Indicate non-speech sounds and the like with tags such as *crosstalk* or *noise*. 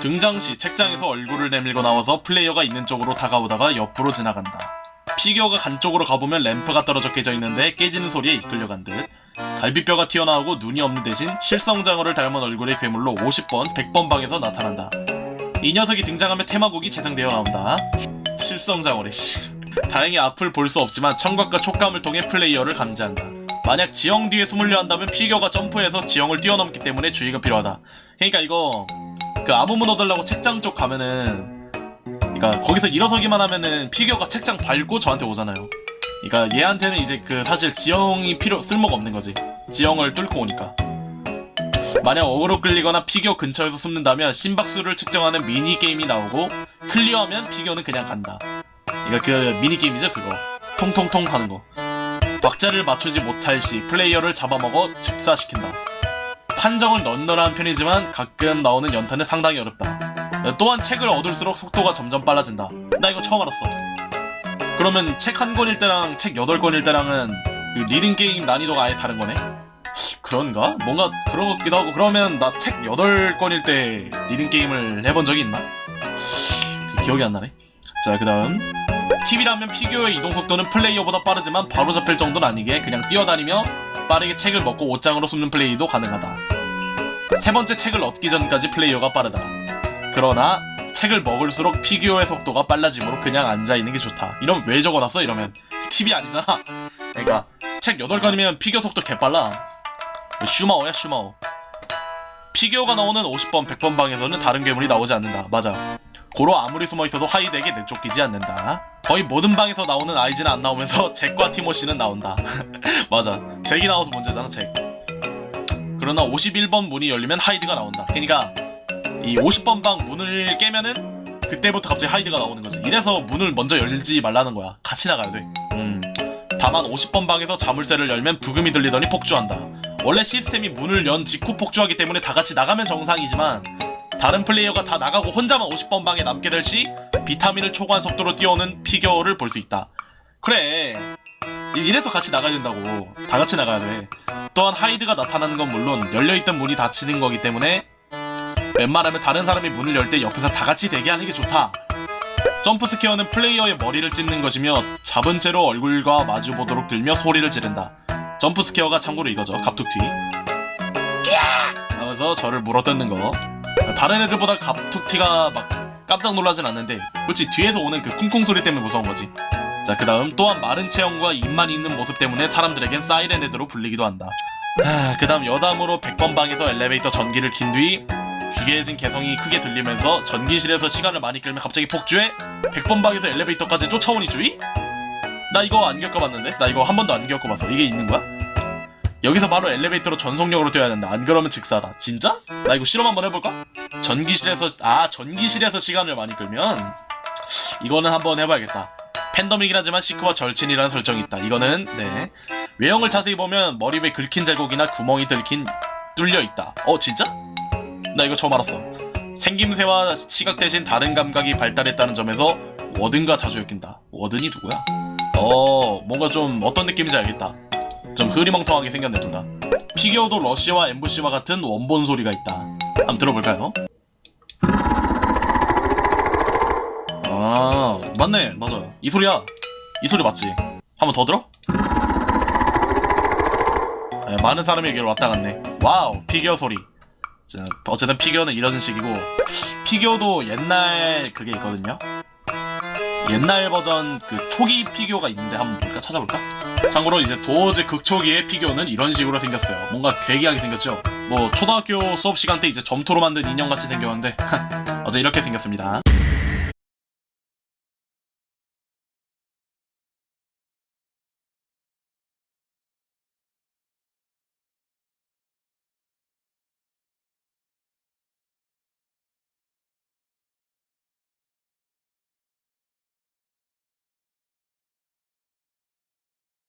등장 시 책장에서 얼굴을 내밀고 나와서 플레이어가 있는 쪽으로 다가오다가 옆으로 지나간다. 피규어가 간 쪽으로 가보면 램프가 떨어져 깨져 있는데 깨지는 소리에 이끌려간 듯. 갈비뼈가 튀어나오고 눈이 없는 대신 실성장어를 닮은 얼굴의 괴물로 50번, 100번 방에서 나타난다. 이 녀석이 등장하면 테마곡이 재생되어 나온다. 실성장어래 씨. 다행히 앞을 볼 수 없지만 청각과 촉감을 통해 플레이어를 감지한다. 만약 지형 뒤에 숨으려 한다면 피규어가 점프해서 지형을 뛰어넘기 때문에 주의가 필요하다. 그러니까 이거 그 아무문 얻으려고 책장 쪽 가면은 그러니까 거기서 일어서기만 하면은 피규어가 책장 밟고 저한테 오잖아요. 그러니까 얘한테는 이제 그 사실 지형이 필요 쓸모가 없는 거지. 지형을 뚫고 오니까. 만약 어그로 끌리거나 피규어 근처에서 숨는다면 심박수를 측정하는 미니 게임이 나오고 클리어하면 피규어는 그냥 간다. 그러니까 그 미니 게임이죠 그거. 통통통 하는 거. 박자를 맞추지 못할 시 플레이어를 잡아먹어 즉사시킨다. 판정을 널널한 편이지만 가끔 나오는 연타는 상당히 어렵다. 또한 책을 얻을수록 속도가 점점 빨라진다. 나 이거 처음 알았어. 그러면 책 한 권일 때랑 책 여덟 권일 때랑은 그 리딩 게임 난이도가 아예 다른 거네? 그런가? 뭔가 그런 것 같기도 하고 그러면 나책 여덟 권일 때 리딩 게임을 해본 적이 있나? 기억이 안 나네. 자, 그 다음. TV라면 피규어의 이동 속도는 플레이어보다 빠르지만 바로 잡힐 정도는 아니게 그냥 뛰어다니며 빠르게 책을 먹고 옷장으로 숨는 플레이도 가능하다. 세 번째 책을 얻기 전까지 플레이어가 빠르다. 그러나 책을 먹을수록 피규어의 속도가 빨라지므로 그냥 앉아있는 게 좋다. 이러면 왜 적어놨어? 이러면 TV 아니잖아. 그러니까 책 8권이면 피규어 속도 개빨라. 슈마오야 슈마오. 피규어가 나오는 50번 100번 방에서는 다른 괴물이 나오지 않는다. 맞아. 고로 아무리 숨어있어도 하이드에게 내쫓기지 않는다. 거의 모든 방에서 나오는 아이즈는 안 나오면서 *laughs* 잭과 티모시는 나온다. *laughs* 맞아. 잭이 나와서 문제잖아 잭. 그러나 51번 문이 열리면 하이드가 나온다. 그러니까 이 50번 방 문을 깨면은 그때부터 갑자기 하이드가 나오는 거지. 이래서 문을 먼저 열지 말라는 거야. 같이 나가야 돼. 음. 다만 50번 방에서 자물쇠를 열면 부금이 들리더니 폭주한다. 원래 시스템이 문을 연 직후 폭주하기 때문에 다 같이 나가면 정상이지만 다른 플레이어가 다 나가고 혼자만 50번 방에 남게 될 시 비타민을 초과한 속도로 뛰어오는 피규어를 볼 수 있다. 그래. 이- 이래서 같이 나가야 된다고. 다 같이 나가야 돼. 또한 하이드가 나타나는 건 물론 열려있던 문이 닫히는 거기 때문에 웬만하면 다른 사람이 문을 열 때 옆에서 다 같이 대기하는 게 좋다. 점프 스퀘어는 플레이어의 머리를 찢는 것이며 잡은 채로 얼굴과 마주 보도록 들며 소리를 지른다. 점프 스퀘어가 참고로 이거죠. 갑툭튀. 하면서 저를 물어뜯는 거. 다른 애들보다 갑툭튀가 막 깜짝 놀라진 않는데 그렇지 뒤에서 오는 그 쿵쿵 소리 때문에 무서운 거지. 자, 그 다음 또한 마른 체형과 입만 있는 모습 때문에 사람들에겐 사이렌 헤드로 불리기도 한다. 하, 그 다음 여담으로 100번 방에서 엘리베이터 전기를 킨 뒤 기괴해진 개성이 크게 들리면서 전기실에서 시간을 많이 끌면 갑자기 폭주해 100번 방에서 엘리베이터까지 쫓아오니 주의? 나 이거 안 겪어봤는데? 나 이거 한 번도 안 겪어봤어. 이게 있는 거야? 여기서 바로 엘리베이터로 전속력으로 뛰어야 된다. 안 그러면 즉사다. 진짜? 나 이거 실험 한번 해볼까? 전기실에서 아 전기실에서 시간을 많이 끌면 이거는 한번 해봐야겠다. 팬덤이긴 하지만 시크와 절친이라는 설정이 있다. 이거는 네 외형을 자세히 보면 머리 위에 긁힌 자국이나 구멍이 뚫긴 뚫려 있다. 어 진짜? 나 이거 처음 알았어. 생김새와 시각 대신 다른 감각이 발달했다는 점에서 워든과 자주 엮인다. 워든이 누구야? 어 뭔가 좀 어떤 느낌인지 알겠다. 좀 흐리멍텅하게 생겼네 둘 다. 피규어도 러시와 엠부시와 같은 원본 소리가 있다. 한번 들어볼까요? 아 맞네 맞아요 이 소리야 이 소리 맞지 한번 더 들어? 네, 많은 사람에게 왔다 갔네 와우 피규어 소리 자, 어쨌든 피규어는 이런 식이고 피규어도 옛날 그게 있거든요 옛날 버전 그 초기 피규어가 있는데 한번 볼까? 찾아볼까? 참고로 이제 도어즈 극초기의 피규어는 이런 식으로 생겼어요. 뭔가 괴기하게 생겼죠? 뭐 초등학교 수업 시간 때 이제 점토로 만든 인형같이 생겼는데 *laughs* 어제 이렇게 생겼습니다